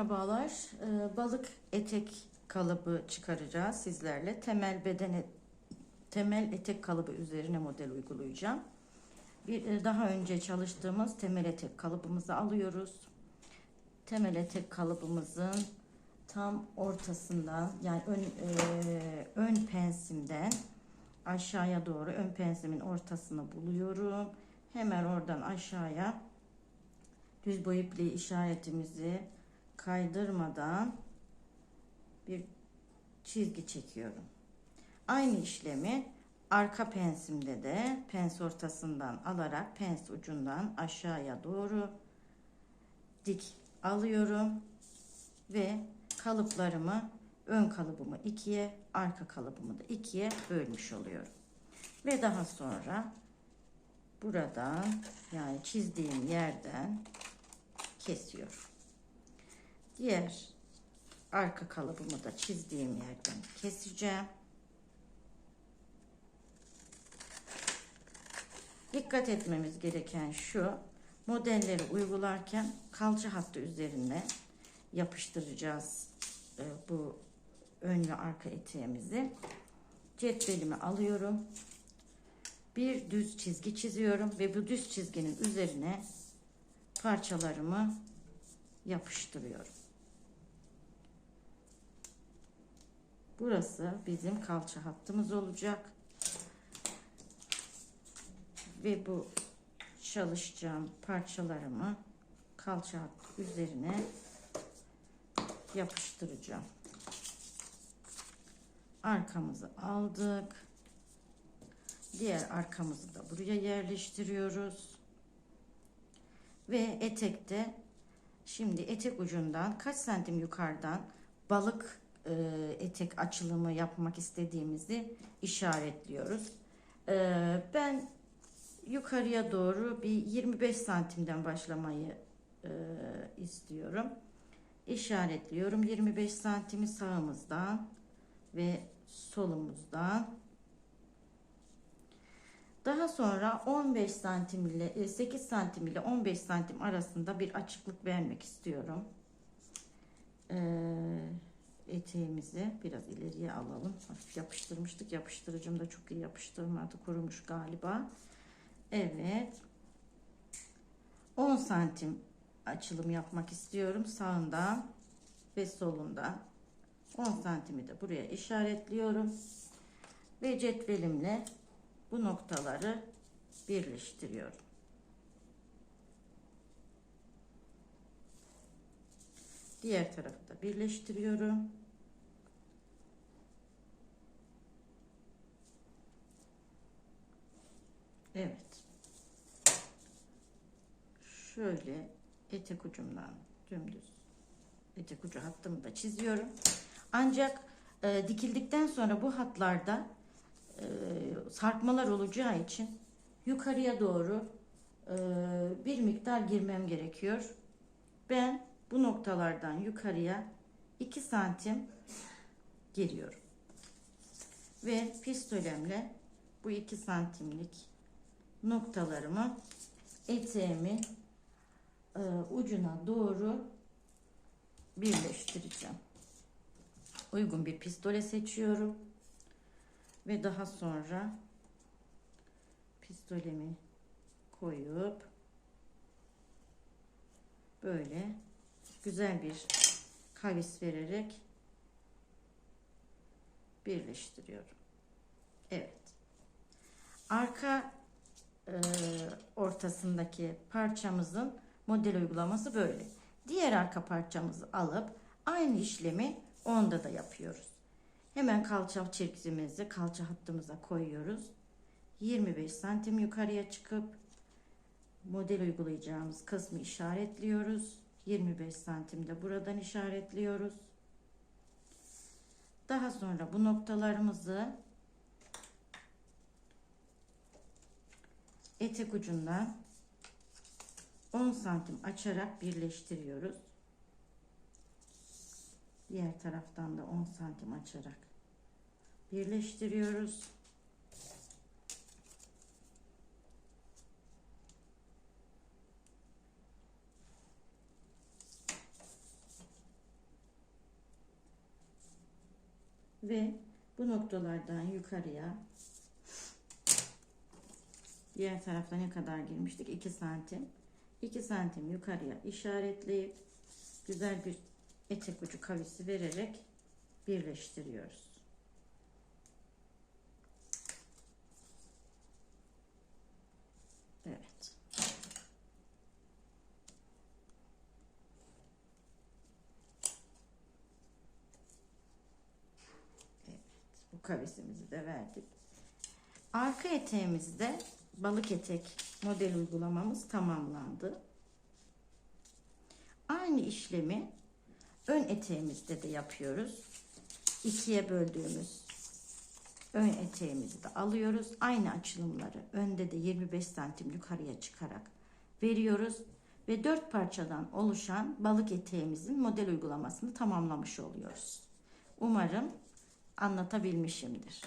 Merhabalar. Ee, balık etek kalıbı çıkaracağız sizlerle. Temel beden temel etek kalıbı üzerine model uygulayacağım. Bir e, daha önce çalıştığımız temel etek kalıbımızı alıyoruz. Temel etek kalıbımızın tam ortasından yani ön e, ön pensimden aşağıya doğru ön pensimin ortasını buluyorum. Hemen oradan aşağıya düz boy ipliği işaretimizi kaydırmadan bir çizgi çekiyorum. Aynı işlemi arka pensimde de pens ortasından alarak pens ucundan aşağıya doğru dik alıyorum ve kalıplarımı ön kalıbımı ikiye arka kalıbımı da ikiye bölmüş oluyorum. Ve daha sonra buradan yani çizdiğim yerden kesiyorum. Diğer arka kalıbımı da çizdiğim yerden keseceğim. Dikkat etmemiz gereken şu. Modelleri uygularken kalça hattı üzerine yapıştıracağız e, bu ön ve arka eteğimizi. Cetvelimi alıyorum. Bir düz çizgi çiziyorum ve bu düz çizginin üzerine parçalarımı yapıştırıyorum. Burası bizim kalça hattımız olacak. Ve bu çalışacağım parçalarımı kalça hattı üzerine yapıştıracağım. Arkamızı aldık. Diğer arkamızı da buraya yerleştiriyoruz. Ve etekte şimdi etek ucundan kaç santim yukarıdan balık e, etek açılımı yapmak istediğimizi işaretliyoruz. E, ben yukarıya doğru bir 25 santimden başlamayı e, istiyorum. İşaretliyorum 25 santimi sağımızdan ve solumuzdan. Daha sonra 15 santim ile 8 santim ile 15 santim arasında bir açıklık vermek istiyorum. Ee, eteğimizi biraz ileriye alalım. Hafif yapıştırmıştık. Yapıştırıcım da çok iyi yapıştırmadı. Kurumuş galiba. Evet. 10 santim açılım yapmak istiyorum. Sağından ve solundan. 10 santimi de buraya işaretliyorum. Ve cetvelimle bu noktaları birleştiriyorum. Diğer tarafı da birleştiriyorum. Evet. Şöyle etek ucumdan dümdüz etek ucu hattımı da çiziyorum. Ancak e, dikildikten sonra bu hatlarda e, sarkmalar olacağı için yukarıya doğru e, bir miktar girmem gerekiyor. Ben bu noktalardan yukarıya 2 santim giriyorum. Ve pistolemle bu 2 santimlik noktalarımı eteğimin e, ucuna doğru birleştireceğim. Uygun bir pistole seçiyorum. Ve daha sonra pistolemi koyup böyle güzel bir kavis vererek birleştiriyorum. Evet. Arka e, ortasındaki parçamızın model uygulaması böyle. Diğer arka parçamızı alıp aynı işlemi onda da yapıyoruz. Hemen kalça çizgimizi kalça hattımıza koyuyoruz. 25 santim yukarıya çıkıp model uygulayacağımız kısmı işaretliyoruz. 25 santim de buradan işaretliyoruz. Daha sonra bu noktalarımızı etek ucundan 10 santim açarak birleştiriyoruz. Diğer taraftan da 10 santim açarak birleştiriyoruz. Ve bu noktalardan yukarıya diğer tarafta ne kadar girmiştik 2 santim 2 santim yukarıya işaretleyip güzel bir etek ucu kavisi vererek birleştiriyoruz. Evet. Evet. Bu kavisimizi de verdik. Arka eteğimizde balık etek model uygulamamız tamamlandı. Aynı işlemi ön eteğimizde de yapıyoruz. İkiye böldüğümüz ön eteğimizi de alıyoruz. Aynı açılımları önde de 25 santim yukarıya çıkarak veriyoruz. Ve dört parçadan oluşan balık eteğimizin model uygulamasını tamamlamış oluyoruz. Umarım anlatabilmişimdir.